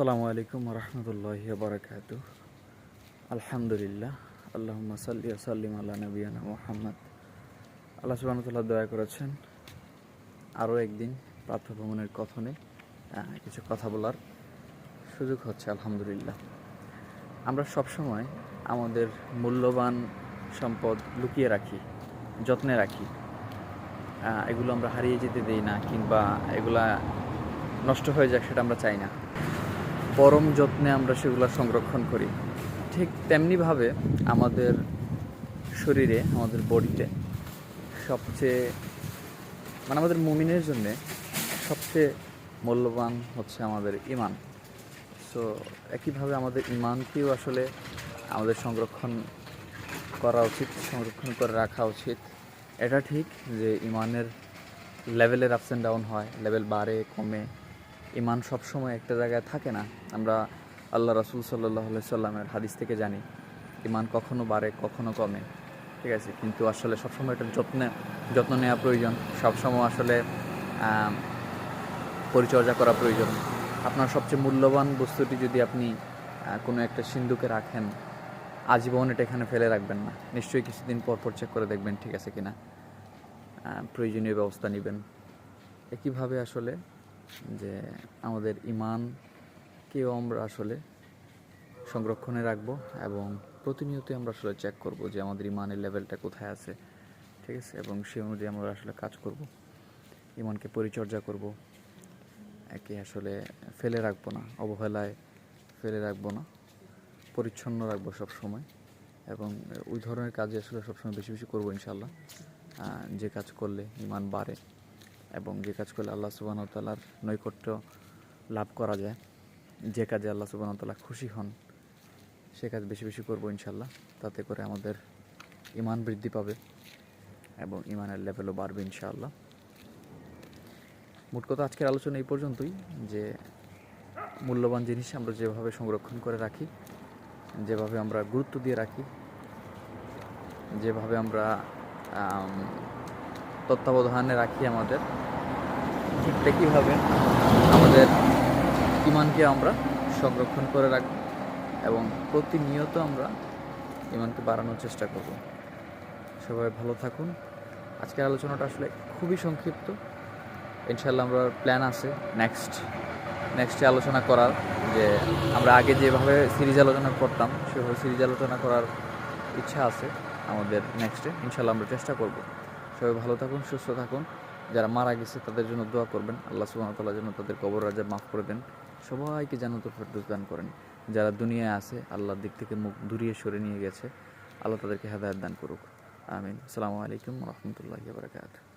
আসসালামু আলাইকুম রহমতুল্লাহ বারকাত আলহামদুলিল্লাহ আল্লাহ সাল্লি সাল্লিম আল্লাহ নবীনা মোহাম্মদ। আল্লাহ সুবাহতাল্লাহ দয়া করেছেন আরও একদিন প্রাতভ্রমণের কথনে কিছু কথা বলার সুযোগ হচ্ছে, আলহামদুলিল্লাহ। আমরা সবসময় আমাদের মূল্যবান সম্পদ লুকিয়ে রাখি, যত্নে রাখি। এগুলো আমরা হারিয়ে যেতে দিই না কিংবা এগুলা নষ্ট হয়ে যাক সেটা আমরা চাই না। পরম যত্নে আমরা সেগুলো সংরক্ষণ করি। ঠিক তেমনিভাবে আমাদের শরীরে, আমাদের বডিতে সবচেয়ে মানে আমাদের মুমিনের জন্য সবচেয়ে মূল্যবান হচ্ছে আমাদের ইমান সো একইভাবে আমাদের ইমানকেও আসলে আমাদের সংরক্ষণ করা উচিত, সংরক্ষণ করে রাখা উচিত। এটা ঠিক যে ইমানের লেভেলের আপস অ্যান্ড ডাউন হয় লেভেল বাড়ে, কমে। ইমান সবসময় একটা জায়গায় থাকে না। আমরা আল্লাহ রাসুল সাল্লাহ সাল্লামের হাদিস থেকে জানি ইমান কখনো বাড়ে, কখনো কমে। ঠিক আছে? কিন্তু আসলে সবসময় এটার যত্নে, যত্ন নেওয়া প্রয়োজন। সবসময় আসলে পরিচর্যা করা প্রয়োজন। আপনার সবচেয়ে মূল্যবান বস্তুটি যদি আপনি কোনো একটা সিন্ধুকে রাখেন, আজীবন এটা এখানে ফেলে রাখবেন না। নিশ্চয়ই কিছুদিন পর পর চেক করে দেখবেন ঠিক আছে কিনা। প্রয়োজনীয় ব্যবস্থা নেবেন। একইভাবে আসলে যে আমাদের ইমানকেও আমরা আসলে সংরক্ষণে রাখব এবং প্রতিনিয়তই আমরা আসলে চেক করব যে আমাদের ইমানের লেভেলটা কোথায় আছে, ঠিক আছে? এবং সেই অনুযায়ী আমরা আসলে কাজ করব, ইমানকে পরিচর্যা করব, একে আসলে ফেলে রাখব না, অবহেলায় ফেলে রাখব না, পরিচ্ছন্ন রাখব সব সময় এবং ওই ধরনের কাজে আসলে সবসময় বেশি বেশি করব ইনশাল্লাহ যে কাজ করলে ইমান বাড়ে। এবং যে কাজ করলে আল্লাহ সুবাহ তালার নৈকট্য লাভ করা যায় যে কাজে আল্লাহ সুবাহ তালা খুশি হন সে কাজ বেশি বেশি করব ইনশাল্লাহ তাতে করে আমাদের ইমান বৃদ্ধি পাবে এবং ইমানের লেভেলও বাড়বে ইনশাআল্লাহ। মোট কথা আজকের আলোচনা এই পর্যন্তই যে মূল্যবান জিনিস আমরা যেভাবে সংরক্ষণ করে রাখি যেভাবে আমরা গুরুত্ব দিয়ে রাখি যেভাবে আমরা আম, তত্ত্বাবধানে রাখি আমাদের। ঠিক কীভাবে আমাদের ইমানকে আমরা সংরক্ষণ করে রাখব এবং প্রতিনিয়ত আমরা ইমানকে বাড়ানোর চেষ্টা করব। সবাই ভালো থাকুন। আজকের আলোচনাটা আসলে খুবই সংক্ষিপ্ত। ইনশাল্লাহ আমরা প্ল্যান আছে নেক্সট, নেক্সটে আলোচনা করার, যে আমরা আগে যেভাবে সিরিজ আলোচনা করতাম, সেভাবে সিরিজ আলোচনা করার ইচ্ছা আছে আমাদের নেক্সটে। ইনশাল্লাহ আমরা চেষ্টা করব। সবাই ভালো থাকুন, সুস্থ থাকুন। যারা মারা গেছে, তাদের জন্য দোয়া করবেন। আল্লাহ সুবাহতাল্লাহ যেন তাদের কবর রাজা মাফ করে দেন। সবাইকে জানাত ফেরদোস দান করেন। যারা দুনিয়ায় আছে, আল্লাহর দিক থেকে মুখ দূরিয়ে সরে নিয়ে গেছে, আল্লাহ তাদেরকে হেদায়ত দান করুক। আমিন। আসসালামু আলাইকুম রহমতুল্লাহ বারকাত